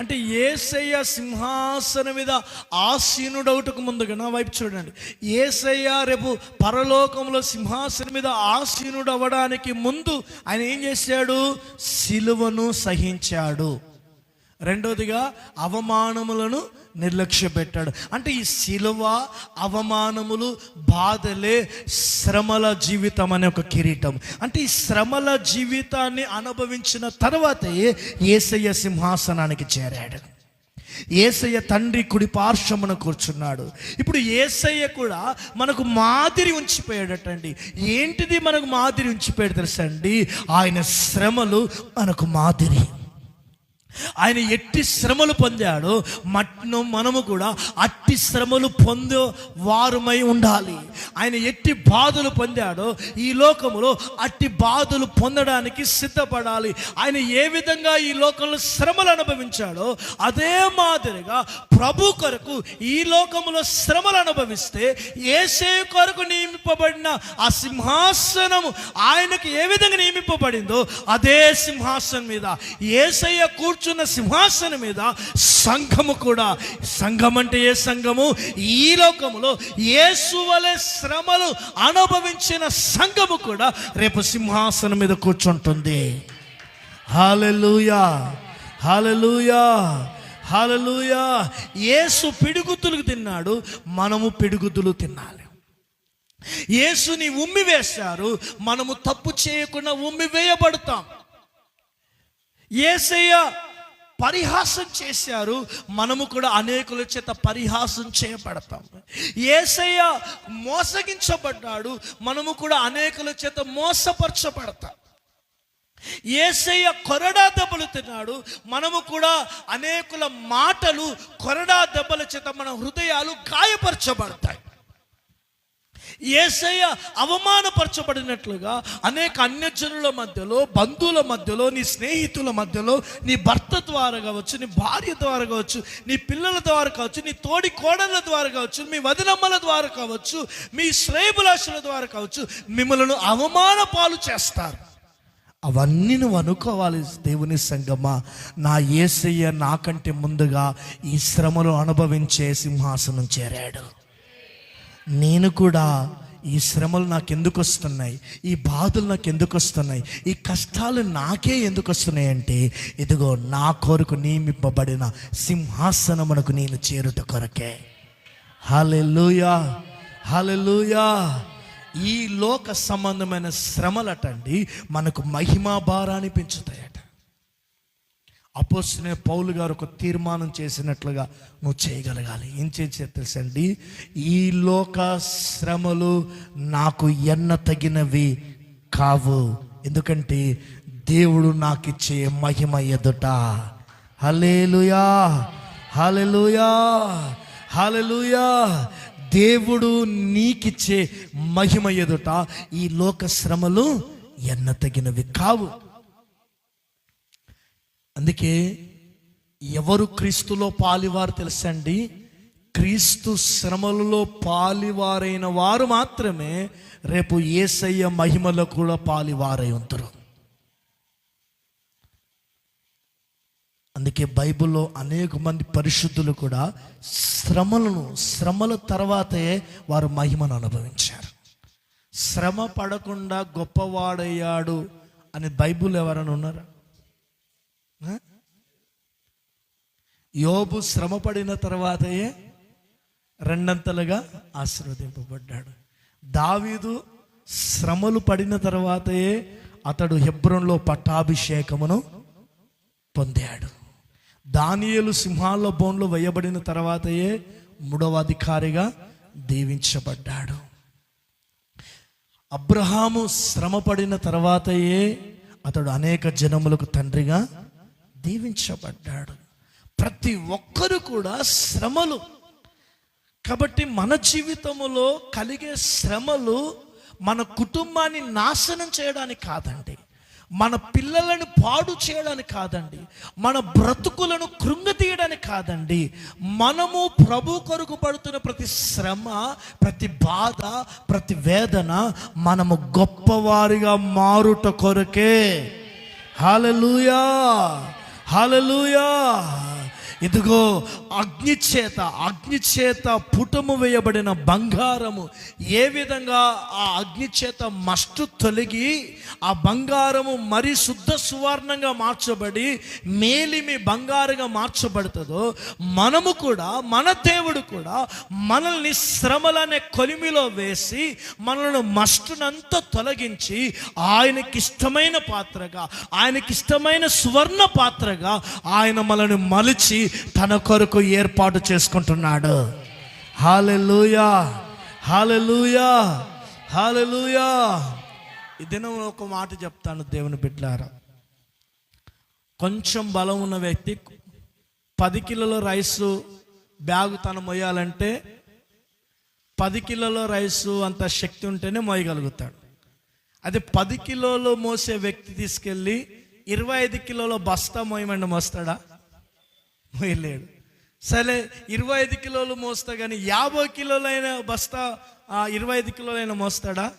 అంటే ఏసయ్య సింహాసనం మీద ఆసీనుడవుటకు ముందుగా నా వైపు చూడండి. ఏసయ్య రేపు పరలోకంలో సింహాసనం మీద ఆసీనుడు అవ్వడానికి ముందు ఆయన ఏం చేశాడు? సిలువను సహించాడు. రెండోదిగా అవమానములను నిర్లక్ష్య పెట్టాడు అంటే ఈ శిలువ అవమానములు బాధలే శ్రమల జీవితం అనే ఒక కిరీటం. అంటే ఈ శ్రమల జీవితాన్ని అనుభవించిన తర్వాతే ఏసయ్య సింహాసనానికి చేరాడు. ఏసయ్య తండ్రి కుడి పార్శ్వమున కూర్చున్నాడు. ఇప్పుడు ఏసయ్య కూడా మనకు మాదిరి ఉంచిపోయాడటండి. ఏంటిది మనకు మాదిరి ఉంచిపోయాడు తెలుసండి? ఆయన శ్రమలు మనకు మాదిరి. ఆయన ఎట్టి శ్రమలు పొందాడో మట్ను మనము కూడా అట్టి శ్రమలు పొందే వారుమై ఉండాలి. ఆయన ఎట్టి బాధలు పొందాడో ఈ లోకములో అట్టి బాధలు పొందడానికి సిద్ధపడాలి. ఆయన ఏ విధంగా ఈ లోకంలో శ్రమలు అనుభవించాడో అదే మాదిరిగా ప్రభు కొరకు ఈ లోకములో శ్రమలు అనుభవిస్తే ఏసే కొరకు నియమింపబడిన ఆ సింహాసనము ఆయనకు ఏ విధంగా నియమింపబడిందో అదే సింహాసనం మీద ఏసయ్య కూర్చున్న సింహాసనం మీద సంఘము కూడా. సంఘం అంటే ఏ సంఘము? ఈ లోకములో ఏసువలే శ్రమలు అనుభవించిన సంఘము కూడా రేపు సింహాసనం మీద కూర్చుంటుంది. హాలెలుయా హాలెలుయా హాలలుయా యేసు పిడుగుతులు తిన్నాడు మనము పిడుగుతులు తినాలి. యేసుని ఉమ్మి వేశారు మనము తప్పు చేయకుండా ఉమ్మి వేయబడతాం. ఏసయ్య పరిహాసం చేశారు మనము కూడా అనేకుల చేత పరిహాసం చేయబడతాం. ఏసయ్య మోసగించబడ్డాడు మనము కూడా అనేకుల చేత మోసపరచబడతాం. ఏసయ్య కొరడా దెబ్బలు తిన్నాడు మనము కూడా అనేకుల మాటలు కొరడా దెబ్బల చేత మన హృదయాలు గాయపరచబడతాయి. ఏసయ్య అవమానపరచబడినట్లుగా అనేక అన్యజనుల మధ్యలో బంధువుల మధ్యలో నీ స్నేహితుల మధ్యలో నీ భర్త ద్వారా కావచ్చు నీ భార్య ద్వారా కావచ్చు నీ పిల్లల ద్వారా కావచ్చు నీ తోడి కోడళ్ళ ద్వారా కావచ్చు మీ వదినమ్మల ద్వారా కావచ్చు మీ శ్రేయభిలాషుల ద్వారా కావచ్చు మిమ్మల్ని అవమాన పాలు చేస్తారు. అవన్నీ నువ్వు అనుకోవాలి దేవుని సంగమా. నా ఏసయ్య నాకంటే ముందుగా ఈ శ్రమలు అనుభవించే సింహాసనం చేరాడు. నేను కూడా ఈ శ్రమలు నాకు ఎందుకు వస్తున్నాయి ఈ బాధలు నాకు ఎందుకు వస్తున్నాయి ఈ కష్టాలు నాకే ఎందుకు వస్తున్నాయి అంటే ఇదిగో నా కొరకు నియమింపబడిన సింహాసనమునకు నేను చేరుట కొరకే. హల్లెలూయా! హల్లెలూయా! ఈ లోక సంబంధమైన శ్రమలటండి మనకు మహిమా భారాన్ని పెంచుతాయట. అపోస్తున్న పౌలు గారు ఒక తీర్మానం చేసినట్లుగా నువ్వు చేయగలగాలి. ఏం చేసే తెలుసండి ఈ లోక శ్రమలు నాకు ఎన్న తగినవి కావు. ఎందుకంటే దేవుడు నాకు ఇచ్చే మహిమ ఎదుట. హలేలుయా హలెలుయా హలెలుయా దేవుడు నీకిచ్చే మహిమ ఎదుట ఈ లోక శ్రమలు ఎన్న తగినవి కావు. అందుకే ఎవరు క్రీస్తులో పాలివారు తెలుసండి? క్రీస్తు శ్రమలలో పాలివారైన వారు మాత్రమే రేపు ఏసయ్య మహిమలో కూడా పాలివారై ఉంటారు. అందుకే బైబిల్లో అనేక మంది పరిశుద్ధులు కూడా శ్రమలను శ్రమల తర్వాతే వారు మహిమను అనుభవించారు. శ్రమ పడకుండా గొప్పవాడయ్యాడు అని బైబిల్ ఎవరైనా ఉన్నారా? యోబు శ్రమ పడిన తర్వాతయే రెండంతలుగా ఆశీర్వదింపబడ్డాడు. దావీదు శ్రమలు పడిన తర్వాతయే అతడు హెబ్రంలో పట్టాభిషేకమును పొందాడు. దానియలు సింహాల బోన్లు వేయబడిన తర్వాతయే మూడవ అధికారిగా దీవించబడ్డాడు. అబ్రహాము శ్రమ పడిన తర్వాతయే అతడు అనేక జనములకు తండ్రిగా దీవించబడ్డాడు. ప్రతి ఒక్కరు కూడా శ్రమలు. కాబట్టి మన జీవితంలో కలిగే శ్రమలు మన కుటుంబాన్ని నాశనం చేయడానికి కాదండి. మన పిల్లలను పాడు చేయడానికి కాదండి. మన బ్రతుకులను కృంగతీయడానికి కాదండి. మనము ప్రభు కొరకు పడుతున్న ప్రతి శ్రమ ప్రతి బాధ ప్రతి వేదన మనము గొప్పవారిగా మారుట కొరకే. హల్లెలూయా! Hallelujah. ఇదిగో అగ్నిచేత అగ్నిచేత పుటము వేయబడిన బంగారము. ఏ విధంగా ఆ అగ్నిచేత మస్టు తొలగి ఆ బంగారము మరి శుద్ధ సువర్ణంగా మార్చబడి మేలిమి బంగారుగా మార్చబడుతుందో మనము కూడా మన దేవుడు కూడా మనల్ని శ్రమలనే కొలిమిలో వేసి మనల్ని మస్టునంతా తొలగించి ఆయనకిష్టమైన పాత్రగా ఆయనకిష్టమైన సువర్ణ పాత్రగా ఆయన మనల్ని మలిచి తన కొరకు ఏర్పాటు చేసుకుంటున్నాడు. హాలెలుయా హాలెలుయా హాలెలుయా ఈ దినం ఒక మాట చెప్తాను దేవుని బిడ్డారా. కొంచెం బలం ఉన్న వ్యక్తి పది కిలోల రైసు బ్యాగు తను మొయ్యాలంటే పది కిలోల రైసు అంత శక్తి ఉంటేనే మోయగలుగుతాడు అదే పది కిలోలు మోసే వ్యక్తి తీసుకెళ్ళి ఇరవై ఐదు కిలోల బస్తా మోయమండి మోస్తాడా? మోయలేడు సరే ఇరవై ఐదు కిలోలు మోస్తా కానీ యాభై కిలోలైన బస్తా ఆ, ఇరవై ఐదు కిలోలైన మోస్తాడా?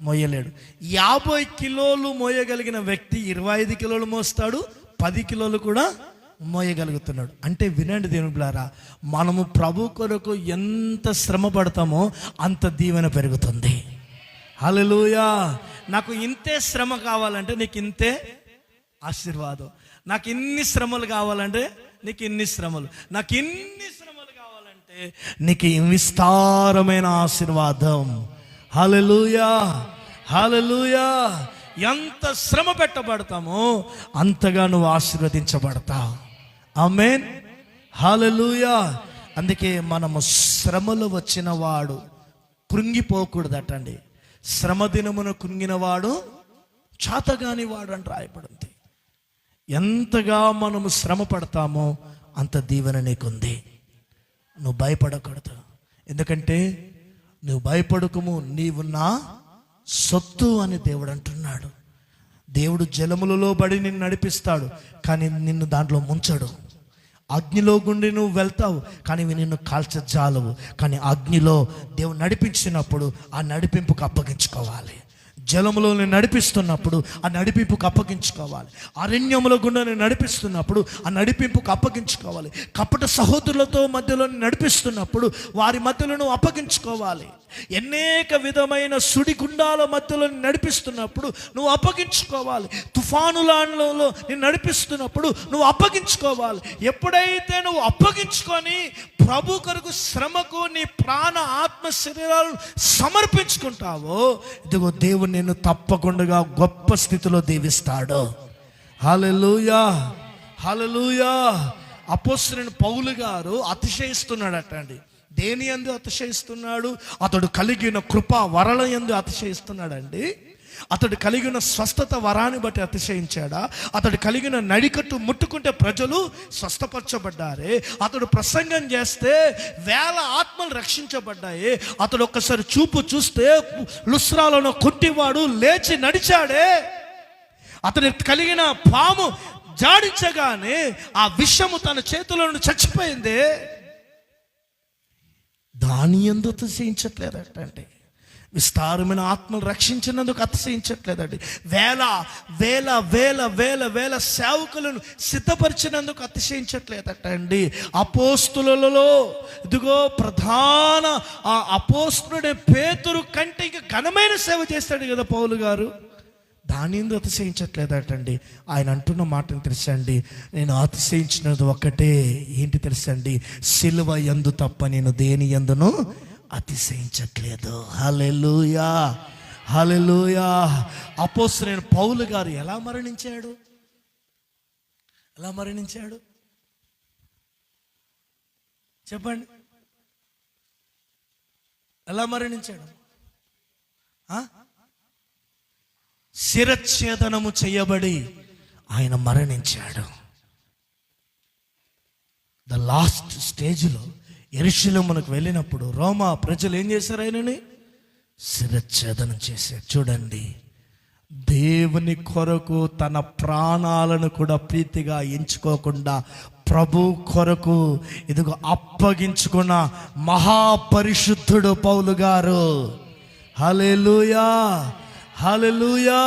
మోయలేడు. యాభై కిలోలు మోయగలిగిన వ్యక్తి ఇరవై ఐదు కిలోలు మోస్తాడు పది కిలోలు కూడా మోయగలుగుతున్నాడు. అంటే వినండి దేవుని మనము ప్రభు కొరకు ఎంత శ్రమ పడతామో అంత దీవెన పెరుగుతుంది. హలోయా నాకు ఇంతే శ్రమ కావాలంటే నీకు ఇంతే ఆశీర్వాదం. నాకు ఇన్ని శ్రమలు కావాలంటే నీకు ఇన్ని శ్రమలు. నాకు ఇన్ని శ్రమలు కావాలంటే నీకు విస్తారమైన ఆశీర్వాదం. హలలుయా హలలుయా ఎంత శ్రమ పెట్టబడతామో అంతగా నువ్వు ఆశీర్వదించబడతావు ఆమేన్. హలలుయా అందుకే మనము శ్రమలు వచ్చిన వాడు కృంగిపోకూడదటండి. శ్రమ దినమున కృంగినవాడు చాతగాని వాడు అని రాయబడింది. ఎంతగా మనము శ్రమ పడతామో అంత దీవెన నీకుంది. నువ్వు భయపడకూడదు. ఎందుకంటే నువ్వు భయపడకము నీవు నా సొత్తు అని దేవుడు అంటున్నాడు. దేవుడు జలములలో బడి నిన్ను నడిపిస్తాడు కానీ నిన్ను దాంట్లో ముంచడు. అగ్నిలో గుండి నువ్వు వెళ్తావు కానీ ఇవి నిన్ను కాల్చజాలవు. కానీ అగ్నిలో దేవుడు నడిపించినప్పుడు ఆ నడిపింపుకు అప్పగించుకోవాలి. జలములో నేను నడిపిస్తున్నప్పుడు ఆ నడిపింపుకు అప్పగించుకోవాలి. అరణ్యముల గుండా నేను నడిపిస్తున్నప్పుడు ఆ నడిపింపుకు అప్పగించుకోవాలి. కపట సహోదరులతో మధ్యలో నడిపిస్తున్నప్పుడు వారి మధ్యలో నువ్వు అప్పగించుకోవాలి. అనేక విధమైన సుడిగుండాల మధ్యలో నడిపిస్తున్నప్పుడు నువ్వు అప్పగించుకోవాలి. తుఫానులలో నేను నడిపిస్తున్నప్పుడు నువ్వు అప్పగించుకోవాలి. ఎప్పుడైతే నువ్వు అప్పగించుకొని ప్రభు కొరకు శ్రమకు నీ ప్రాణ ఆత్మ శరీరాలను సమర్పించుకుంటావో ఇదిగో దేవుని దేవుడు నిన్ను తప్పకుండా గొప్ప స్థితిలో దీవిస్తాడు. హలలుయా హలలుయా అపోస్తుని పౌలు గారు అతిశయిస్తున్నాడట అండి దేని ఎందు అతిశయిస్తున్నాడు? అతడు కలిగిన కృప వరల ఎందు అతిశయిస్తున్నాడండి. అతడు కలిగిన స్వస్థత వరాన్ని బట్టి అతిశయించాడా? అతడు కలిగిన నడికట్టు ముట్టుకుంటే ప్రజలు స్వస్థపరచబడ్డారే. అతడు ప్రసంగం చేస్తే వేల ఆత్మలు రక్షించబడ్డాయి. అతడు ఒక్కసారి చూపు చూస్తే లుస్రాలను కొట్టివాడు లేచి నడిచాడే. అతని కలిగిన పాము జాడించగానే ఆ విషము తన చేతిలో నుండి చచ్చిపోయింది. దాని ఎందు అతిశయించట్లేదట విస్తారమైన ఆత్మలు రక్షించినందుకు అతిశయించట్లేదండి. వేల వేల వేల వేల వేల సేవకులను సిద్ధపరిచినందుకు అతిశయించట్లేదట అండి అపోస్తులలో ఇదిగో ప్రధాన ఆ అపోస్తుడే పేతురు కంటే ఇంకా ఘనమైన సేవ చేస్తాడు కదా పౌలు గారు. దాని ఎందుకు అతిశయించట్లేదటండి? ఆయన అంటున్న మాటను తెలుసండి. నేను అతిశయించినది ఒక్కటే ఏంటి తెలుసండి? సిలువ ఎందు తప్ప నేను దేని ఎందును అతిశయించట్లేదు హలెలుయా హలెలుయా అపోసరైన పౌలు గారు ఎలా మరణించాడు? ఎలా మరణించాడు? చెప్పండి. ఎలా మరణించాడు? శిరచ్ఛేదనము చేయబడి ఆయన మరణించాడు. ద లాస్ట్ స్టేజ్లో ఎరుషులమునకు వెళ్ళినప్పుడు రోమా ప్రజలు ఏం చేశారు ఆయనని? శిరచ్ఛేదనం చేశారు. చూడండి దేవుని కొరకు తన ప్రాణాలను కూడా ప్రీతిగా ఎంచుకోకుండా ప్రభు కొరకు ఇదిగో అప్పగించుకున్న మహాపరిశుద్ధుడు పౌలు గారు. లూయా హలలుయా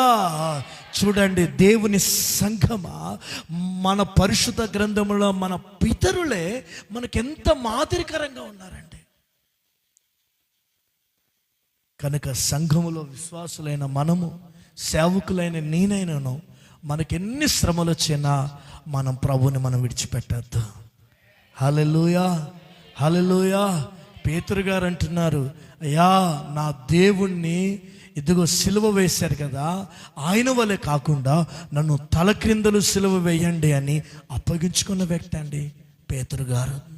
చూడండి దేవుని సంఘమా మన పరిశుద్ధ గ్రంథములో మన పితరులే మనకెంత మాదిరికరంగా ఉన్నారండి. కనుక సంఘములో విశ్వాసులైన మనము సేవకులైన నేనైనాను మనకెన్ని శ్రమలు వచ్చినా మనం ప్రభుని మనం విడిచిపెట్టద్దు. హలలుయా హలలుయా పేతురు గారు అంటున్నారు అయ్యా నా దేవుణ్ణి ఇదిగో సిలువ వేశారు కదా ఆయన వలె కాకుండా నన్ను తల క్రిందలు సిలువ వేయండి అని అప్పగించుకున్న వ్యక్తి అండి పేతురు గారు.